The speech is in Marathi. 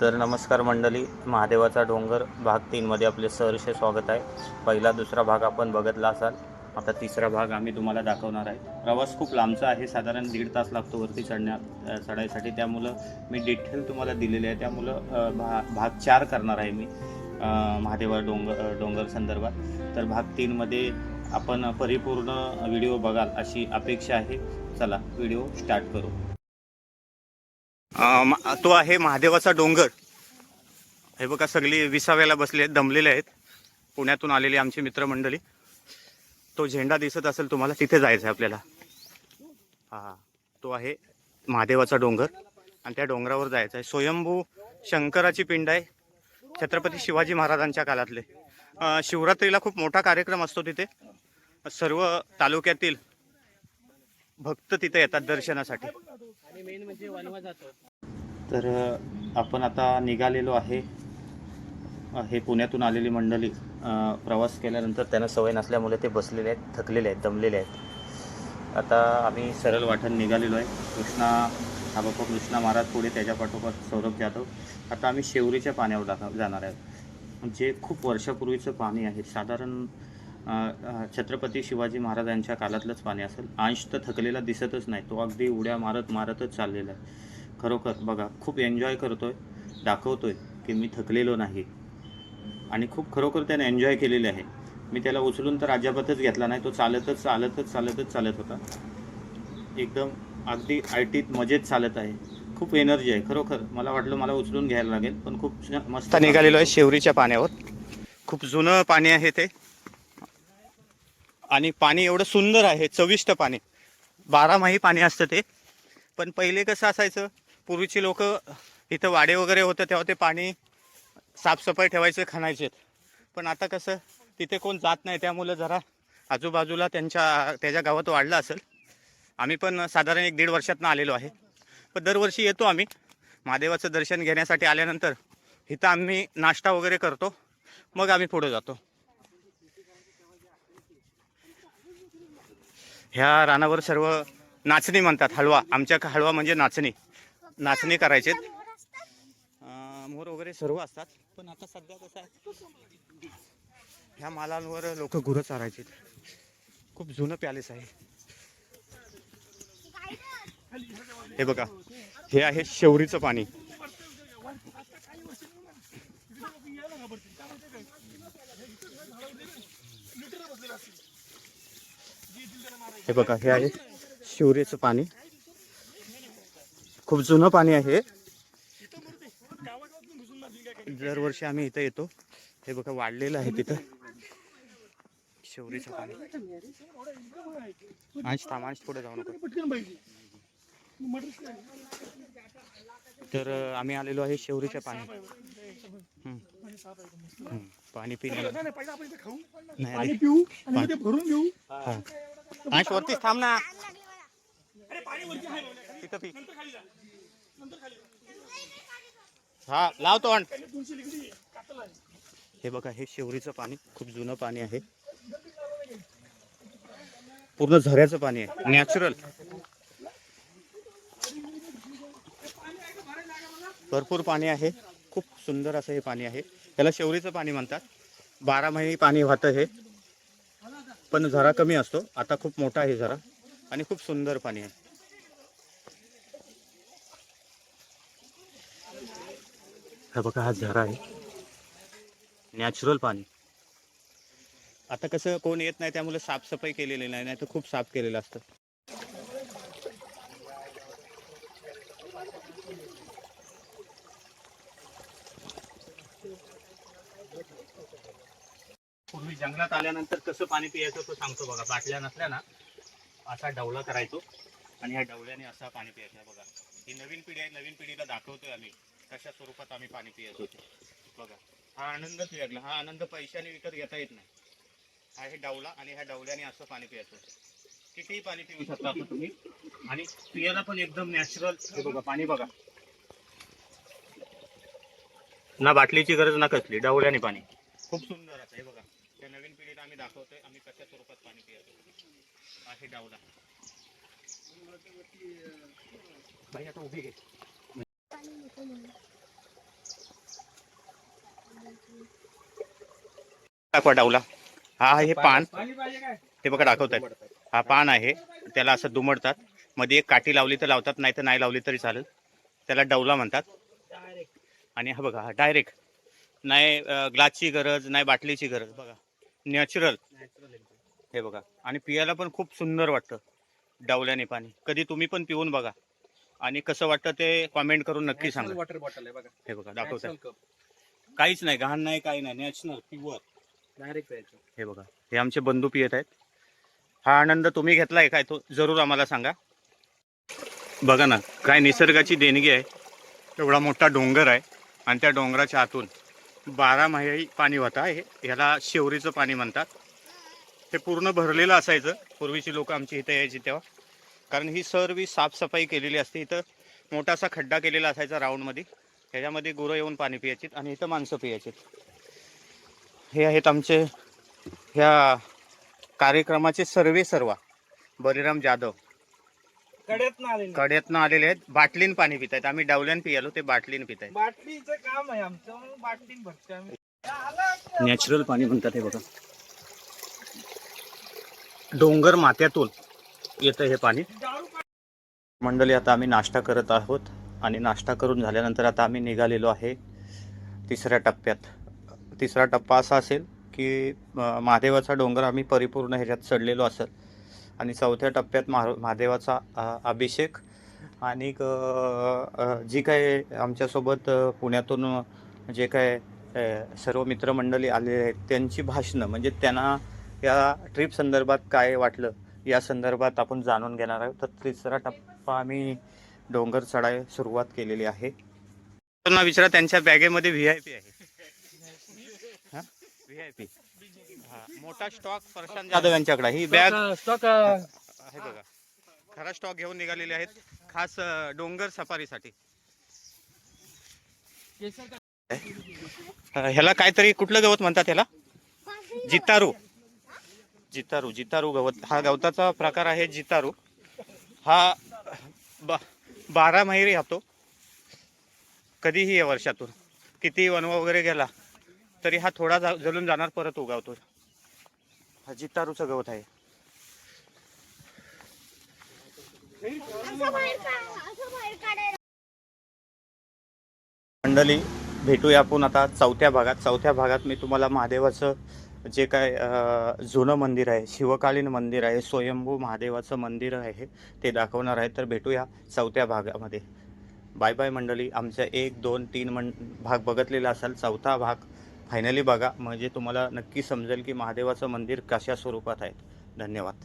तर नमस्कार मंडळी महादेवाचा डोंगर भाग तीनमध्ये आपले सहर्ष स्वागत आहे. पहिला दुसरा भाग आपण बघितला असाल. आता तिसरा भाग आम्ही तुम्हाला दाखवणार आहे. प्रवास खूप लांबचा आहे साधारण दीड तास लागतो वरती चढण्या चढायसाठी त्यामुळं मी डिटेल तुम्हाला दिलेले आहे. त्यामुळं भा भाग चार करणार आहे मी महादेवा डोंगर डोंगर संदर्भात. तर भाग तीनमध्ये आपण परिपूर्ण व्हिडिओ बघाल अशी अपेक्षा आहे. चला व्हिडिओ स्टार्ट करू. तो आहे महादेवाचा डोंगर. हे बघा सगळी विसाव्याला बसले आहेत दमलेले आहेत. पुण्यातून आलेली आमची मित्रमंडळी. तो झेंडा दिसत असेल तुम्हाला तिथे जायचं आहे आपल्याला. हा तो आहे महादेवाचा डोंगर. आणि त्या डोंगरावर जायचं आहे स्वयंभू शंकराची पिंड आहे. छत्रपती शिवाजी महाराजांच्या काळातले. शिवरात्रीला खूप मोठा कार्यक्रम असतो तिथे. सर्व तालुक्यातील भक्त तिथे येतात दर्शनासाठी. आणि मेन म्हणजे वनवा जातो. तर आपण आता निघालेलो आहे. हे पुण्यातून आलेली मंडळी प्रवास केल्यानंतर त्यांना सवय नसल्यामुळे ते बसलेले आहेत थकलेले आहेत दमलेले आहेत. आता आम्ही सरळ वाटण निघालेलो आहे. कृष्णा हा बापा कृष्णा महाराज पुढे त्याच्या पाठोपाठ सौरभ जाधव. आता आम्ही शेवरीच्या पाण्यावर जाता- जाणार आहे. जे खूप वर्षापूर्वीचं पाणी आहे साधारण छत्रपती शिवाजी महाराजांच्या काळातलंच पाणी असेल. अंश तर थकलेला दिसतच नाही. तो अगदी उड्या मारत मारतच चाललेला आहे. खरोखर बघा खूप एन्जॉय करतोय दाखवतोय की मी थकलेलो नाही. आणि खूप खरोखर त्याने एन्जॉय केलेले आहे. मी त्याला उचलून तर अजिबातच घेतला नाही. तो चालतच चालतच चालतच चालत होता. एकदम अगदी आयटीत मजेत चालत आहे. खूप एनर्जी आहे. खरोखर मला वाटलं मला उचलून घ्यायला लागेल पण खूप मस्त निघालेलो आहे शेवरीच्या पाण्यावर. खूप जुनं पाणी आहे ते. आणि पाणी एवढं सुंदर आहे चविष्ट पाणी. बारामाही पाणी असतं ते. पण पहिले कसं असायचं पूर्वीची लोक इथं वाडे वगैरे होतं तेव्हा ते पाणी साफसफाई ठेवायचे खाणायचे. पण आता कसं तिथे कोण जात नाही त्यामुळं जरा आजूबाजूला त्यांच्या त्याच्या गावात वाढलं असेल. आम्ही पण साधारण एक दीड वर्षातनं आलेलो आहे. पण दरवर्षी येतो आम्ही. महादेवाचं दर्शन घेण्यासाठी आल्यानंतर इथं आम्ही नाश्ता वगैरे करतो. मग आम्ही पुढे जातो. ह्या रानावर सर्व नाचणी म्हणतात हलवा. आमच्या हलवा म्हणजे नाचणी. नाचणी करायचे. मोर वगैरे सर्व असतात. पण आता सध्या कसं आहे ह्या मालांवर लोक गुरं चारायचे. खूप जुनं पॅलेस आहे. हे बघा हे आहे शेवरीचं पाणी. हे बघा हे आहे शिवरेचं पाणी. खूप जुनं पाणी आहे. दरवर्षी आम्ही इथं येतो. हे बघा वाढलेलं आहे तिथं. शिवरीचं पाणी. आणि थांब अंश पुढे जाऊ नको. तर आम्ही आलेलो आहे शेवरीच्या पाणी. पाणी. पिण्याला नाही. पिऊ आणि भरून घेऊ. हा. अंश वरतीच थांब ना. तिथं पी. हा लावतो आहे. हे बघा हे शेवरीचं पाणी खूप जुनं पाणी आहे. पूर्ण झऱ्याचं पाणी आहे. नॅचरल. भरपूर पाणी आहे. खूप सुंदर असं हे पाणी आहे. त्याला शेवरीचं पाणी म्हणतात. बारा महिने पाणी वाहतं हे. पण झरा कमी असतो. आता खूप मोठा आहे झरा आणि खूप सुंदर पाणी आहे. हा बघा हा झरा आहे. नॅचरल पाणी. आता कसं कोण येत नाही त्यामुळे साफसफाई केलेली नाही नाही तर खूप साफ केलेलं असतं. जंगलात आल्यानंतर कसं पाणी पियायचं तो सांगतो बघा. बाटल्या नसल्या ना असा डवला करायचो आणि ह्या डवल्याने असा पाणी पियायचं बघा. ही नवीन पिढी आहे नवीन पिढीला दाखवतोय आम्ही कशा स्वरूपात आम्ही पाणी होतो बघा. हा आनंदच वेगळा हा आनंद पैशाने विकत घेता येत नाही. हा हे डावला आणि ह्या डावल्याने असं पाणी प्यायचं. कितीही पाणी पिऊ शकता आता तुम्ही. आणि पियाला पण एकदम नॅचरल हे बघा पाणी बघा. ना बाटलीची गरज ना कसली डावल्याने पाणी. खूप सुंदर असं हे बघा. या नवीन पिढीला आम्ही दाखवतोय आम्ही कशा स्वरूपात पाणी पियतो आहे डावला. बाई आता उभी घे दाखवा डावला. हा हे पान. हे बघा दाखवतात हा पान आहे. त्याला असं दुमडतात. मध्ये एक काठी लावली तर लावतात नाही तर नाही लावली तरी चालेल. त्याला डवला म्हणतात. आणि हा बघा हा डायरेक्ट नाही ग्लासची गरज नाही बाटलीची गरज. बघा. नॅचरल. हे बघा. आणि पियाला पण खूप सुंदर वाटतं डावल्याने पाणी. कधी तुम्ही पण पिऊन बघा. आणि कसं वाटतं ते कॉमेंट करून नक्की सांगा. वॉटर बॉटल आहे बघा. हे बघा दाखवतात कप काहीच नाही घाण नाही काही नाही. नॅचरल प्युअर डायरेक्ट प्यायचं. हे बघा. हे आमचे बंधू पियत आहेत. हा आनंद तुम्ही घेतलाय काय तो जरूर आम्हाला सांगा. बघा ना काय निसर्गाची देणगी आहे. एवढा मोठा डोंगर आहे. आणि त्या डोंगराच्या आतून बारामाही पाणी होता हे ह्याला शेवरीचं पाणी म्हणतात. हे पूर्ण भरलेलं असायचं. पूर्वीची लोक आमची इथं यायची तेव्हा. कारण ही सर्व साफसफाई केलेली असते. इथं मोठासा खड्डा केलेला असायचा राऊंडमध्ये. ह्याच्यामध्ये गुरं येऊन पाणी पियायची आणि इथं माणसं पियायची हे आहेत आमचे ह्या कार्यक्रमाचे सर्वे सर्वा. बलिराम जाधव. कड्यात ना आलेले. कड्यातनं आलेले आहेत. बाटलीन पाणी पित आहेत. आम्ही डावल्यान पियालो ते बाटलीन पित आहेत. बाटलीचं काम आहे आमचं म्हणून बाटलीन भरते आम्ही. नॅचरल पाणी म्हणतात हे बघा. डोंगर माथ्यातून येतं हे पाणी. मंडळी आता आम्ही नाश्ता करत आहोत. आणि नाश्ता करून झाल्यानंतर आता आम्ही निघालेलो आहे तिसऱ्या टप्प्यात. तिसरा टप्पा असा असेल की महादेवाचा डोंगर आम्ही परिपूर्ण ह्याच्यात चढलेलो असेल. आणि चौथ्या टप्प्यात महा महादेवाचा अभिषेक. आणि जी काय आमच्यासोबत पुण्यातून जे काय सर्व मित्रमंडळी आलेले आहेत त्यांची भाषणं म्हणजे त्यांना या ट्रिप संदर्भात काय वाटलं या संदर्भात आपण जाणून घेणार आहोत. तर तिसरा टप्पा आम्ही डोंगर चढाय सुरुवात केलेली आहे. त्यांना विचारा त्यांच्या बॅगेमध्ये व्ही आय पी आहे. व्ही आय पी मोठा स्टॉक प्रशांत जाधव यांच्याकडे. ही बॅग स्टॉक आहे बघा. खरा स्टॉक घेऊन निघालेले आहेत. खास डोंगर सफारीसाठी. ह्याला काहीतरी कुठलं गवत म्हणतात ह्याला? जितारू. जितारू जितारू गवत. हा गवताचा प्रकार आहे जितारू. हा बा बारा महिरी राहतो. कधीही या वर्षातून. किती वनवा वगैरे गेला तरी हा थोडा जा- जलून जाणार परत उगावतो हा जितारूचं गवत आहे. मंडळी भेटूया आपण आता चौथ्या भागात. चौथ्या भागात मी तुम्हाला महादेवाचं जे काय जुनं मंदिर आहे शिवकालीन मंदिर आहे स्वयंभू महादेवाचं मंदिर आहे ते दाखवणार आहे. तर भेटूया चौथ्या भागामध्ये. बाय बाय मंडळी आमच्या एक दोन तीन मन भाग बघितलेला असाल चौथा भाग फायनली बघा म्हणजे तुम्हाला नक्की समजेल की महादेवाचं मंदिर कशा स्वरूपात आहे. धन्यवाद.